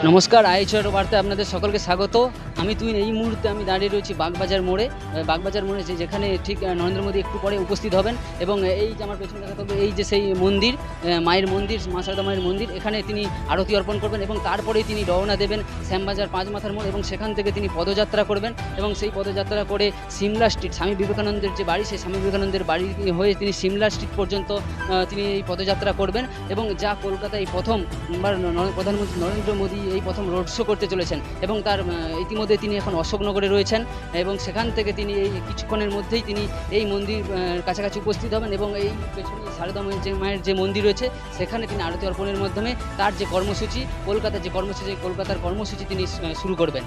নমস্কার আইচর বার্তায় আপনাদের সকলকে স্বাগত। আমি তুই এই মুহূর্তে আমি দাঁড়িয়ে রয়েছি বাগবাজার মোড়ে। বাগবাজার মোড়ে যে যেখানে ঠিক নরেন্দ্র মোদী একটু পরে উপস্থিত হবেন এবং এই যে আমার পেছনে দেখা হবে এই যে সেই মন্দির মায়ের মন্দির, মা সারদা মায়ের মন্দির, এখানে তিনি আরতি অর্পণ করবেন এবং তারপরেই তিনি রওনা দেবেন শ্যামবাজার পাঁচ মাথার মোড় এবং সেখান থেকে তিনি পদযাত্রা করবেন এবং সেই পদযাত্রা করে সিমলা স্ট্রিট, স্বামী বিবেকানন্দের যে বাড়ি, সেই স্বামী বিবেকানন্দের বাড়ি হয়ে তিনি সিমলা স্ট্রিট পর্যন্ত তিনি এই পদযাত্রা করবেন এবং যা কলকাতায় প্রথম বার ন- প্রধানমন্ত্রী নরেন্দ্র মোদী এই প্রথম রোড শো করতে চলেছেন এবং তার ইতিমধ্যে তিনি এখন অশোকনগরে রয়েছেন এবং সেখান থেকে তিনি এই কিছুক্ষণের মধ্যেই তিনি এই মন্দির কাছাকাছি উপস্থিত হবেন এবং এই পেছনে সারদা যে, মায়ের যে মন্দির রয়েছে, সেখানে তিনি আরতি অর্পণের মাধ্যমে তার যে কর্মসূচি, কলকাতার যে কর্মসূচি কলকাতার কর্মসূচি তিনি শুরু করবেন।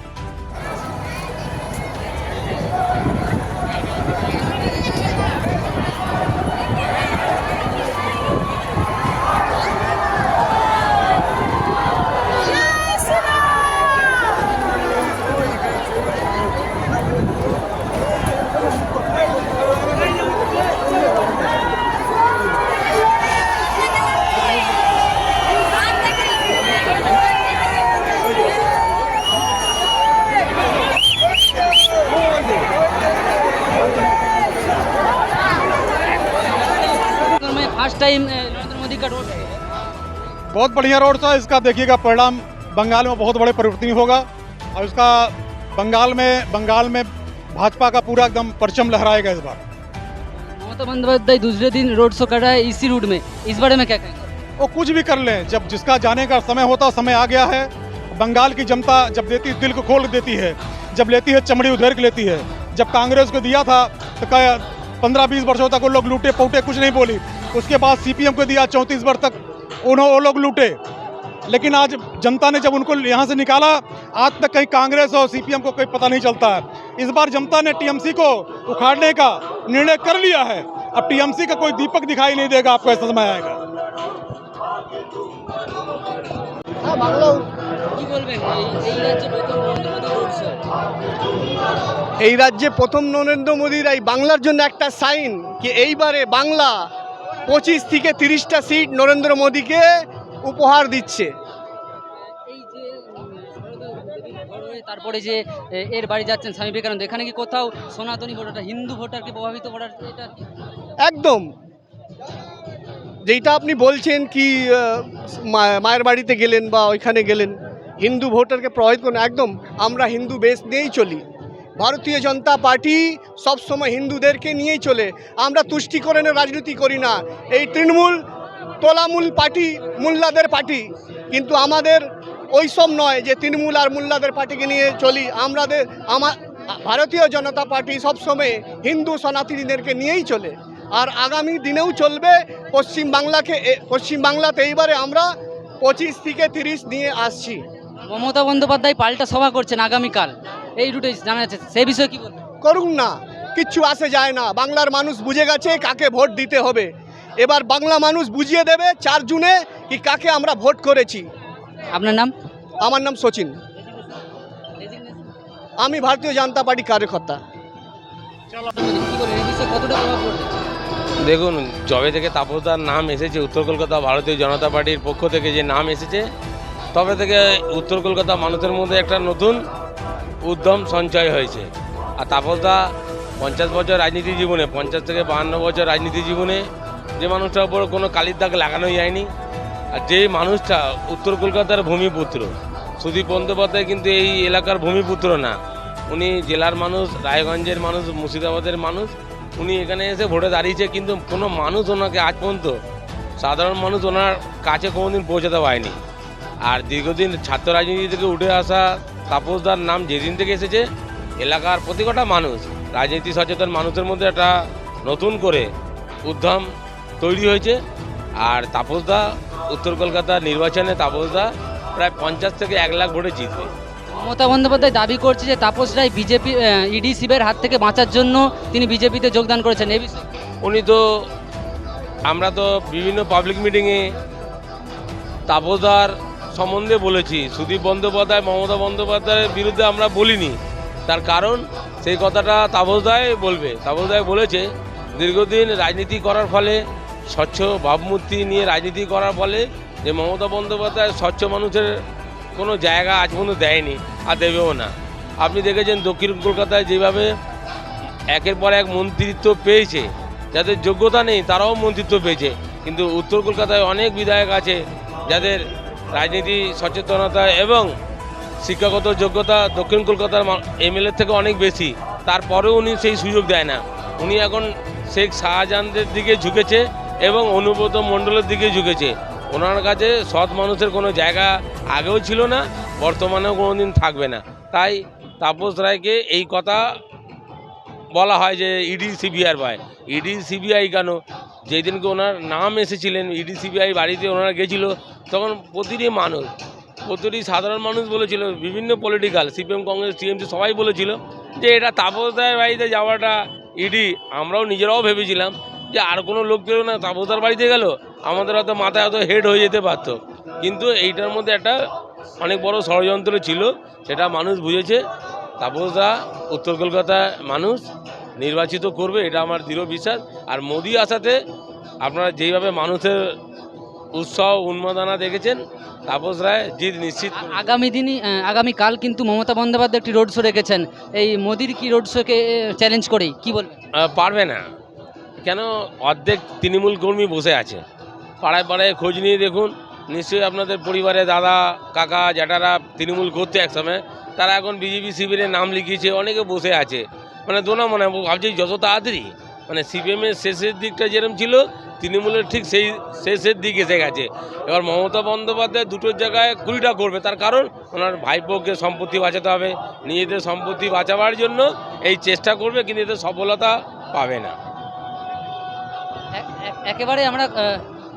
फ़र्स्ट टाइम नरेंद्र मोदी का रोड बहुत बढ़िया रोड था इसका देखिएगा परिणाम बंगाल में बहुत बड़े परिवर्तन होगा और इसका बंगाल में बंगाल में भाजपा का पूरा एकदम परचम लहराएगा इस बार। ममता बंदोपाध्याय दूसरे दिन रोड शो कर रहा है इसी रूट में। इस बारे में क्या कहेंगे? वो कुछ भी कर लें जब जिसका जाने का समय होता समय आ गया है बंगाल की जनता जब देती दिल को खोल देती है जब लेती है चमड़ी उधेर के लेती है जब कांग्रेस को दिया था तो क्या पंद्रह बीस वर्षों तक वो लोग लूटे पौटे कुछ नहीं बोली। उसके बाद सीपीएम को दिया चौंतीस वर्ष तक उन्होंने वो लोग लूटे लेकिन आज जनता ने जब उनको यहाँ से निकाला आज तक कहीं कांग्रेस और सीपीएम को कोई पता नहीं चलता है इस बार जनता ने टीएमसी को उखाड़ने का निर्णय कर लिया है अब टीएमसी का कोई दीपक दिखाई नहीं देगा आपको ऐसा समय आएगा কি বলবেন এই এই রাজ্যে প্রথম নরেন্দ্র মোদী রোড শো এই রাজ্যে প্রথম নরেন্দ্র মোদীর এই বাংলার জন্য একটা সাইন কি এইবারে বাংলা পঁচিশ থেকে তিরিশটা সিট নরেন্দ্র মোদীকে উপহার দিচ্ছে। তারপরে যে এর বাড়ি যাচ্ছেন স্বামী বিবেকানন্দ এখানে কি কোথাও সনাতনী ভোটারটা হিন্দু ভোটারকে প্রভাবিত করার এটা একদম। যেটা আপনি বলছেন কি মায়ের বাড়িতে গেলেন বা ওইখানে গেলেন হিন্দু ভোটারকে প্রভাবিত করেন একদম আমরা হিন্দু বেশ নিয়েই চলি। ভারতীয় জনতা পার্টি সবসময় হিন্দুদেরকে নিয়েই চলে। আমরা তুষ্টিকরণের রাজনীতি করি না। এই তৃণমূল, তোলামূল পার্টি মোল্লাদের পার্টি। কিন্তু আমাদের ওইসব নয় যে তৃণমূল আর মোল্লাদের পার্টিকে নিয়ে চলি। আমাদের আমার ভারতীয় জনতা পার্টি সবসময় হিন্দু সনাতনীদেরকে নিয়েই চলে। আর আগামী দিনেও চলবে পশ্চিম বাংলাকে, এ- পশ্চিম বাংলাতে এইবারে আমরা পঁচিশ থেকে তিরিশ নিয়ে আসছি। মমতা বন্দ্যোপাধ্যায় পাল্টা সভা করছেন আগামীকাল। এই রুটে জানা যাচ্ছে। সে বিষয়ে কি বলবেন? করুন না কিচ্ছু আসে যায় না। বাংলার মানুষ বুঝে গেছে কাকে ভোট দিতে হবে। এবার বাংলা মানুষ বুঝিয়ে দেবে চার জুনে কি কাকে আমরা ভোট করেছি। আপনার নাম? আমার নাম সচিন। আমি ভারতীয় জনতা পার্টি কার্যকর্তা। দেখুন জবে থেকে তাপসদার নাম এসেছে উত্তর কলকাতা ভারতীয় জনতা পার্টির পক্ষ থেকে যে নাম এসেছে তবে থেকে উত্তর কলকাতা মানুষের মধ্যে একটা নতুন উদ্যম সঞ্চয় হয়েছে। আর তাপসদা পঞ্চাশ বছর রাজনীতি জীবনে, পঞ্চাশ থেকে বাহান্ন বছর রাজনীতি জীবনে যে মানুষটার উপর কোনো কালির দাগ লাগানোই যায়নি আর যে মানুষটা উত্তর কলকাতার ভূমিপুত্র, সুদীপ বন্দ্যোপাধ্যায় কিন্তু এই এলাকার ভূমিপুত্র না। উনি জেলার মানুষ, রায়গঞ্জের মানুষ, মুর্শিদাবাদের মানুষ। উনি এখানে এসে ভোটে দাঁড়িয়েছে, কিন্তু কোনো মানুষ ওনাকে আজ পর্যন্ত সাধারণ মানুষ ওনার কাছে কোনোদিন পৌঁছাতে পারেনি। আর দীর্ঘদিন ছাত্র রাজনীতি থেকে উঠে আসা তাপসদার নাম যেদিন থেকে এসেছে এলাকার প্রতিকটা মানুষ রাজনীতি সচেতন মানুষের মধ্যে একটা নতুন করে উদ্যম তৈরি হয়েছে। আর তাপসদা উত্তর কলকাতার নির্বাচনে তাপসদা প্রায় পঞ্চাশ থেকে এক লাখ ভোটে জিতবে। মমতা বন্দ্যোপাধ্যায় দাবি করছে যে তাপস রায় বিজেপি ইডি শিবের হাত থেকে বাঁচার জন্য তিনি বিজেপিতে যোগদান করেছেন। এই বিষয়ে উনি তো আমরা তো বিভিন্ন পাবলিক মিটিংয়ে তাপসদার সম্বন্ধে বলেছি। সুদীপ বন্দ্যোপাধ্যায়, মমতা বন্দ্যোপাধ্যায়ের বিরুদ্ধে আমরা বলিনি। তার কারণ সেই কথাটা তাপসদায় বলবে। তাপসদায় বলেছে, দীর্ঘদিন রাজনীতি করার ফলে, স্বচ্ছ ভাবমূর্তি নিয়ে রাজনীতি করার ফলে যে মমতা বন্দ্যোপাধ্যায় স্বচ্ছ মানুষের কোনো জায়গা আজ পর্যন্ত দেয়নি, আর দেবেও না। আপনি দেখেছেন দক্ষিণ কলকাতায় যেভাবে একের পর এক মন্ত্রিত্ব পেয়েছে, যাদের যোগ্যতা নেই তারাও মন্ত্রিত্ব পেয়েছে। কিন্তু উত্তর কলকাতায় অনেক বিধায়ক আছে, যাদের রাজনীতি, সচেতনতা এবং শিক্ষাগত যোগ্যতা দক্ষিণ কলকাতার এমএলএ থেকে অনেক বেশি। তারপরেও উনি সেই সুযোগ দেয় না। উনি এখন শেখ শাহজাহানদের দিকে ঝুঁকেছে এবং অনুব্রত মণ্ডলের দিকে ঝুঁকেছে। ওনার কাছে সৎ মানুষের কোনো জায়গা আগেও ছিল না, বর্তমানেও কোনো দিন থাকবে না। তাই তাপস রায়কে এই কথা বলা হয় যে ইডি সিবিআই পায় ইডি সিবিআই কেন? যেই দিনকে ওনার নাম এসেছিলেন ইডি সিবিআই বাড়িতে ওনারা গেছিল, তখন প্রতিটি মানুষ, প্রতিটি সাধারণ মানুষ বলেছিল, বিভিন্ন পলিটিক্যাল সিপিএম, কংগ্রেস, টিএমসি সবাই বলেছিল যে এটা তাপসদার বাড়িতে যাওয়াটা ইডি। আমরাও নিজেরাও ভেবেছিলাম যে আর কোনো লোক পেল না, তাপসদার বাড়িতে গেল, আমাদের হয়তো মাথায় হয়তো হেড হয়ে যেতে পারতো। কিন্তু এইটার মধ্যে একটা অনেক বড় ষড়যন্ত্র ছিল, সেটা মানুষ বুঝেছে। তাপসদা, উত্তর কলকাতার মানুষ নির্বাচিত করবে এটা আমার দৃঢ় বিশ্বাস। আর মোদি আসাতে আপনারা যেইভাবে মানুষের উৎসাহ উন্মাদনা দেখেছেন তাপস রায় জিত নিশ্চিত আগামী দিনই আগামীকাল কিন্তু মমতা বন্দ্যোপাধ্যায় একটি রোড শো রেখেছেন। এই মোদির কি রোড শোকে চ্যালেঞ্জ করেই কি বল পারবে না। কেন? অর্ধেক তৃণমূল কর্মী বসে আছে। পাড়ায় পাড়ায় খোঁজ নিয়ে দেখুন। নিশ্চয়ই আপনাদের পরিবারে দাদা কাকা জ্যাঠারা তৃণমূল করতে একসময়। তারা এখন বিজেপি শিবিরে নাম লিখিয়েছে অনেকে বসে আছে। মানে দোনা মনে ভাবছি যত তাড়াতাড়ি মানে সিপিএমের শেষের দিকটা যেরকম ছিল, তৃণমূলের ঠিক সেই শেষের দিক এসে গেছে। এবার মমতা বন্দ্যোপাধ্যায় দুটোর জায়গায় কুড়িটা করবে, তার কারণ ওনার ভাইপোকে সম্পত্তি বাঁচাতে হবে, নিজেদের সম্পত্তি বাঁচাবার জন্য এই চেষ্টা করবে, কিন্তু এতে সফলতা পাবে না। এক- এক- একেবারে আমরা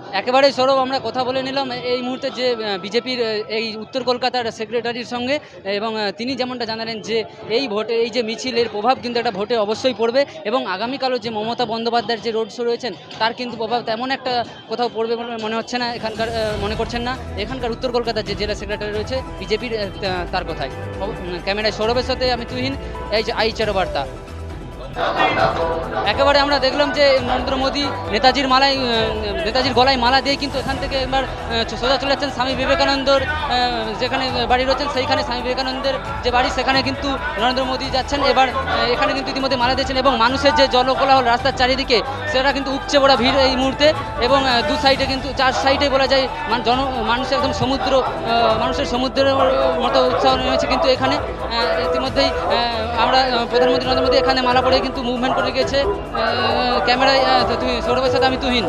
আহ, একেবারে সৌরভ আমরা কথা বলে নিলাম। এই মুহূর্তে যে বিজেপির এই উত্তর কলকাতার সেক্রেটারির সঙ্গে এবং তিনি যেমনটা জানালেন যে এই ভোটে এই যে মিছিলের প্রভাব কিন্তু একটা ভোটে অবশ্যই পড়বে এবং আগামীকালও যে মমতা বন্দ্যোপাধ্যায়ের যে রোড শো রয়েছেন তার কিন্তু প্রভাব তেমন একটা কোথাও পড়বে বলে মনে হচ্ছে না এখানকার মনে করছেন না। এখানকার উত্তর কলকাতার যে জেলা সেক্রেটারি রয়েছে বিজেপির তার উম, ক্যামেরায় সৌরভের সাথে আমি তুহিন এই যে আই চারো বার্তা একেবারে আমরা দেখলাম যে নরেন্দ্র মোদী নেতাজির মালায় নেতাজির গলায় মালা দিয়ে কিন্তু এখান থেকে একবার সোজা চলে যাচ্ছেন স্বামী বিবেকানন্দর যেখানে বাড়ি রয়েছেন সেইখানে স্বামী বিবেকানন্দের যে বাড়ি, সেখানে কিন্তু নরেন্দ্র মোদী যাচ্ছেন। এবার এখানে কিন্তু ইতিমধ্যে মালা দিয়েছেন এবং মানুষের যে জলকোলাহল রাস্তার চারিদিকে, সেটা কিন্তু উপচে পড়া ভিড় এই মুহূর্তে এবং দু সাইডে কিন্তু, চার সাইডে বলা যায়, মান- জন মানুষের একদম সমুদ্র মানুষের সমুদ্রের মতো উৎসাহ নেমেছে কিন্তু এখানে। ইতিমধ্যেই আমরা প্রধানমন্ত্রী নরেন্দ্র মোদী এখানে মালা পরে কিন্তু মুভমেন্ট করে গেছে ক্যামেরায় তুমি সৌরভের সাথে আমি তুহিন।